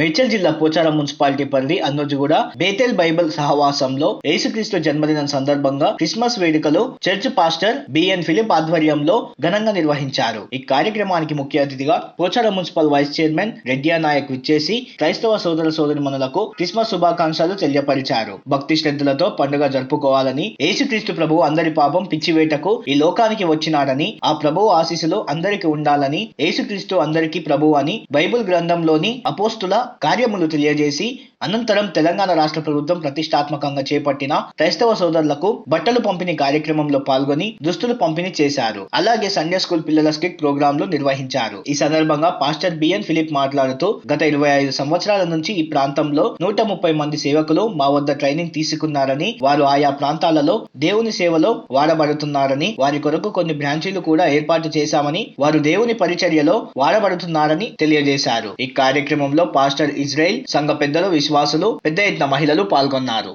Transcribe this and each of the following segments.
మేడ్చల్ జిల్లా పోచారం మున్సిపాలిటీ పరిధి అన్నోజుగూడ Bethel Bible సహవాసంలో యేసుక్రీస్తు జన్మదినం సందర్భంగా క్రిస్మస్ వేడుకలు చర్చ్ పాస్టర్ బిఎన్ ఫిలిప్ ఆధ్వర్యంలో ఘనంగా నిర్వహించారు. ఈ కార్యక్రమానికి ముఖ్య అతిథిగా Pocharam municipal vice chairman Reddya Naik విచ్చేసి క్రైస్తవ సోదర సోదరిమణులకు క్రిస్మస్ శుభాకాంక్షలు తెలియపరిచారు. భక్తి శ్రద్ధలతో పండుగ జరుపుకోవాలని యేసుక్రీస్తు ప్రభువు అందరి పాపం పిచ్చివేటకు ఈ లోకానికి వచ్చినాడని ఆ ప్రభు ఆశీస్సులు అందరికి ఉండాలని యేసుక్రీస్తు అందరికీ ప్రభువు అని బైబిల్ గ్రంథంలోని అపోస్తుల కార్యములు తెలియజేసి అనంతరం తెలంగాణ రాష్ట్ర ప్రభుత్వం ప్రతిష్టాత్మకంగా చేపట్టిన క్రైస్తవ సోదరులకు బట్టలు పంపిణీ కార్యక్రమంలో పాల్గొని దుస్తులు పంపిణీ చేశారు. అలాగే సండే స్కూల్ పిల్లల స్కిట్ ప్రోగ్రాంలు నిర్వహించారు. ఈ సందర్భంగా పాస్టర్ బిఎన్ ఫిలిప్ మాట్లాడుతూ గత ఇరవై ఐదు సంవత్సరాల నుంచి ఈ ప్రాంతంలో నూట ముప్పై మంది సేవకులు మా వద్ద ట్రైనింగ్ తీసుకున్నారని వారు ఆయా ప్రాంతాలలో దేవుని సేవలో వాడబడుతున్నారని వారి కొరకు కొన్ని బ్రాంచీలు కూడా ఏర్పాటు చేశామని వారు దేవుని పరిచర్యలో వాడబడుతున్నారని తెలియజేశారు. ఈ కార్యక్రమంలో పాస్టర్ ఇజ్రాయెల్ సంఘ పెద్దలు విశ్వాసులు పెద్ద ఎత్తున మహిళలు పాల్గొన్నారు.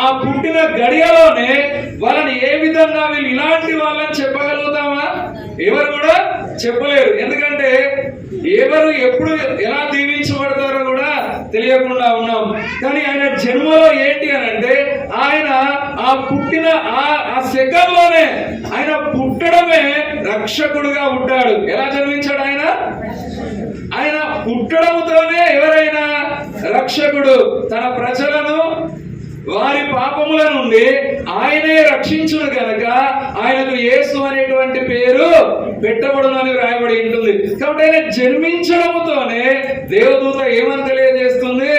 ఆ పుట్టిన గడియలోనే వాళ్ళని ఏ విధంగా వీళ్ళు ఇలాంటి వాళ్ళని చెప్పగలుగుతామా? ఎవరు కూడా చెప్పలేరు. ఎందుకంటే ఎవరు ఎప్పుడు ఎలా దీవించబడతారో కూడా తెలియకుండా ఉన్నాం కానీ ఆయన జన్మలో ఏంటి అని అంటే ఆయన ఆ పుట్టిన ఆ ఆ సెకండ్లోనే ఆయన పుట్టడమే రక్షకుడుగా ఉంటాడు. ఎలా జన్మించాడు ఆయన? ఆయన పుట్టడంతోనే ఎవరైనా రక్షకుడు తన ప్రజలను వారి పాపముల నుండి ఆయనే రక్షించును గనక ఆయనకు యేసు అనేటువంటి పేరు పెట్టబడునని రాయబడి ఉంటుంది. కాబట్టి ఆయన జన్మించడంతోనే దేవదూత ఏమని తెలియజేస్తుంది?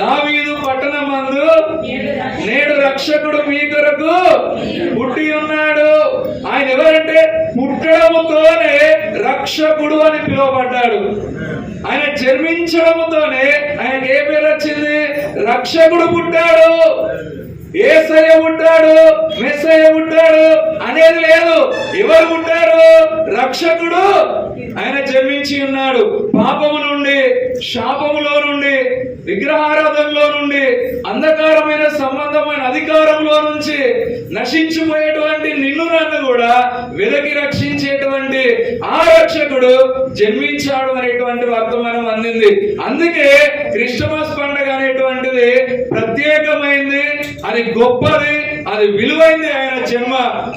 దావీదు పట్టణమందు నేడు రక్షకుడు మీ కొరకు పుట్టి ఉన్నాడు. ఆయన ఎవరంటే పుట్టడముతోనే రక్షకుడు అని పిలువబడ్డాడు. ఆయన జన్మించడముతోనే ఆయన ఏ పేరు వచ్చింది? రక్షకుడు పుట్టాడు. ఏసయ్య పుట్టాడు. మెస్సయ్య పుట్టాడు. అనేది లేదు. ఎవరు పుట్టారు? రక్షకుడు ఆయన జన్మించి ఉన్నాడు. పాపము నుండి శాపములో నుండి విగ్రహారాధనలో నుండి అంధకార సంబంధమైన అధికారంలో నుంచి నశించిపోయేటువంటి నిన్ను నన్ను కూడా వెదకి రక్షించేటువంటి ఆ రక్షకుడు జన్మించాడు అనేటువంటి వర్తమానం అందింది. అందుకే క్రిస్టమస్ పండుగ అనేటువంటిది ప్రత్యేకమైంది అది గొప్పది అది విలువైంది ఆయన జన్మ.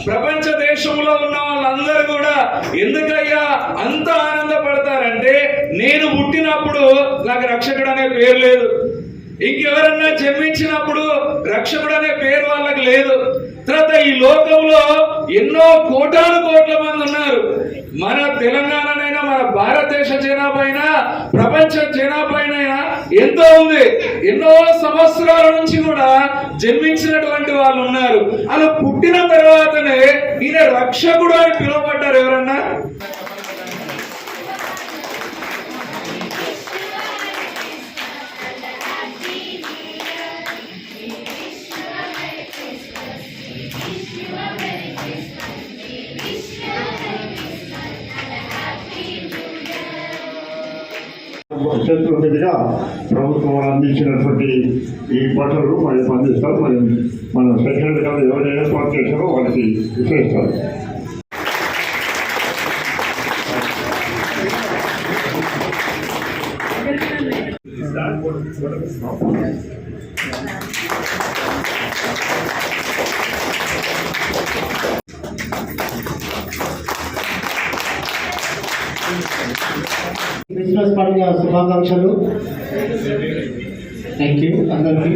ప్రపంచ దేశంలో ఉన్న వాళ్ళందరూ కూడా ఎందుకయ్యా అంత ఆనందపడతారంటే నేను పుట్టినప్పుడు నాకు రక్షకుడు అనే పేరు లేదు. ఇంకెవరన్నా జన్మించినప్పుడు రక్షకుడు అనే పేరు వాళ్ళకి లేదు. తర్వాత ఈ లోకంలో ఎన్నో కోటాను కోట్ల మంది ఉన్నారు. మన తెలంగాణనైనా మన భారతదేశ జనాభా అయినా ప్రపంచ జనాభా అయినా ఎంతో ఉంది. ఎన్నో సంవత్సరాల నుంచి కూడా జన్మించినటువంటి వాళ్ళు ఉన్నారు. అలా పుట్టిన తర్వాతనే ఈయన రక్షకుడు అని పిలువబడ్డారు ఎవరన్నా? చేతులుగా ప్రభుత్వం అందించినటువంటి ఈ బట్టలు మనం అందిస్తారు మనం మన సెక్రటరీ గారు ఎవరైనా పనిచేస్తారో వాళ్ళకి విశేషాలు కూడా క్రిస్మస్ పండుగ శుభాకాంక్షలు. థ్యాంక్ యూ అందరికీ.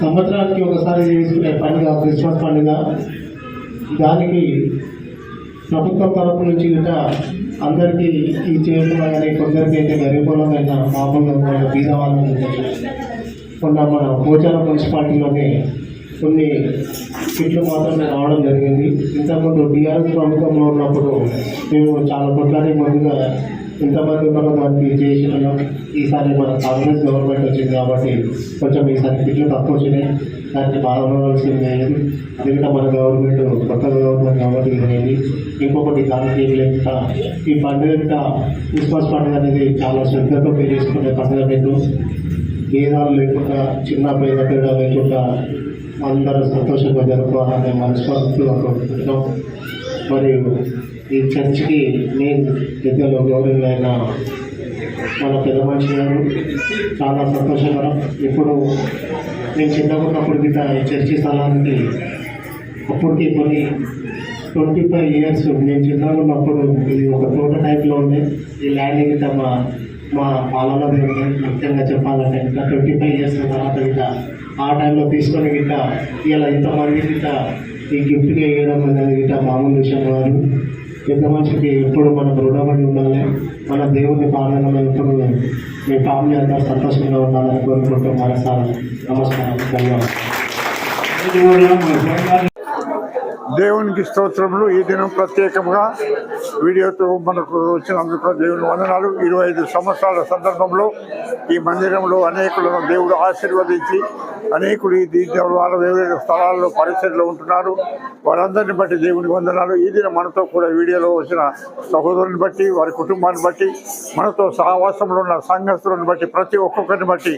సంవత్సరానికి ఒకసారి చేసుకునే పండుగ క్రిస్మస్ పండుగ. దానికి ప్రభుత్వం తరపు నుంచి కూడా అందరికీ ఈ చేస్తున్నా కానీ కొందరికి అయితే గరీబులమైన మామూలుగా వాళ్ళ కొండ మన పోచారం మున్సిపాలిటీలోనే కొన్ని సీట్లు మాత్రమే రావడం జరిగింది. ఇంతకుముందు టీఆర్ఎస్ ప్రభుత్వంలో ఉన్నప్పుడు మేము చాలా కొట్లాడి ముందుగా ఇంతమంది మనం దానికి చేసినాం. ఈసారి మన కాంగ్రెస్ గవర్నమెంట్ వచ్చింది కాబట్టి కొంచెం ఈసారి సీట్లు తక్కువ వచ్చినాయి. దానికి బాధపడవలసింది. లేదు ఎందుకంటే మన గవర్నమెంట్ కొత్త గవర్నమెంట్ కాబట్టి ఇది ఇంకొకటి దానికి లేక ఈ పండుగ క్రిస్మస్ పండుగ అనేది చాలా శ్రద్ధతో చేసుకునే పండుగ మీకు భేదాలు లేకుండా చిన్న పేద తేడా లేకుండా అందరూ సంతోషంగా జరుపుకోవాలనే మనస్ఫూర్తిగా కోరుకుంటున్నాం. మరియు ఈ చర్చికి మెయిన్ పెద్దలు గౌరవులైన మన పెద్ద మనిషి గారు చాలా సంతోషకరం ఇప్పుడు నేను చిన్నగా ఉన్నప్పుడు గిట్ట ఈ చర్చి స్థలానికి అప్పటికి కొన్ని ట్వంటీ ఫైవ్ ఇయర్స్ నేను చిన్నగా ఉన్నప్పుడు ఇది ఒక తోట టైప్లో ఉండే ఈ ల్యాండ్ గిట్ట మా మా పాలలో ముఖ్యంగా చెప్పాలంటే ఇంకా ట్వంటీ ఫైవ్ ఇయర్స్ తర్వాత గిట్ట ఆ టైంలో తీసుకొని గిట్ట ఇలా ఇంతమంది గిట్ట ఈ గిఫ్ట్గా వేయడం అనేది గిట్ట మామూలు విషయం కాదు. పెద్ద మనిషికి ఎప్పుడు మనం రుణపడి ఉండాలి మన దేవుని పాలనలో ఎప్పుడు మీ ఫ్యామిలీ అంతా సంతోషంగా ఉండాలని కోరుకుంటూ మరోసారి నమస్కారం ధన్యవాదాలు. దేవునికి స్తోత్రములు. ఈ దినం ప్రత్యేకంగా వీడియోతో మనకు వచ్చినందుకు దేవుని వందనాలు. ఇరవై ఐదు సంవత్సరాల సందర్భంలో ఈ మందిరంలో అనేకులను దేవుడు ఆశీర్వదించి అనేకులు ఈ దీని ద్వారా వేరే స్థలాల్లో పరిస్థితుల్లో ఉంటున్నారు. వారందరిని బట్టి దేవుని వందనాలు. ఈ దిన మనతో కూడా వీడియోలో వచ్చిన సహోదరుని బట్టి వారి కుటుంబాన్ని బట్టి మనతో సహవాసంలో ఉన్న సంఘస్థులను బట్టి ప్రతి ఒక్కొక్కరిని బట్టి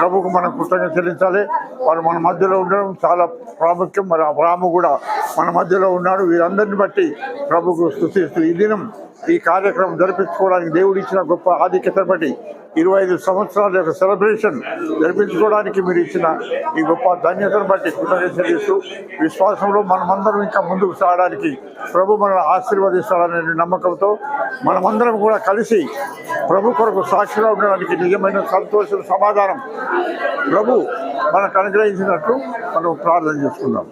ప్రభుకు మనం కృతజ్ఞత చెల్లించాలి. వారు మన మధ్యలో ఉండడం చాలా ప్రాముఖ్యం. మరి రాము కూడా మనం మధ్యలో ఉన్నాడు వీరందరిని బట్టి ప్రభుకు స్థుతిస్తూ ఈ దినం ఈ కార్యక్రమం జరిపించుకోవడానికి దేవుడు ఇచ్చిన గొప్ప ఆధిక్యతను బట్టి ఇరవై ఐదు సంవత్సరాల యొక్క సెలబ్రేషన్ జరిపించుకోవడానికి మీరు ఇచ్చిన ఈ గొప్ప ధన్యతను బట్టి కృతజ్ఞత చెల్లిస్తూ విశ్వాసంలో మనమందరం ఇంకా ముందుకు సాగడానికి ప్రభు మనల్ని ఆశీర్వదిస్తాడనే నమ్మకంతో మనమందరం కూడా కలిసి ప్రభు కొరకు సాక్షిగా ఉండడానికి నిజమైన సంతోషం సమాధానం ప్రభు మనకు అనుగ్రహించినట్లు మనం ప్రార్థన చేసుకుందాం.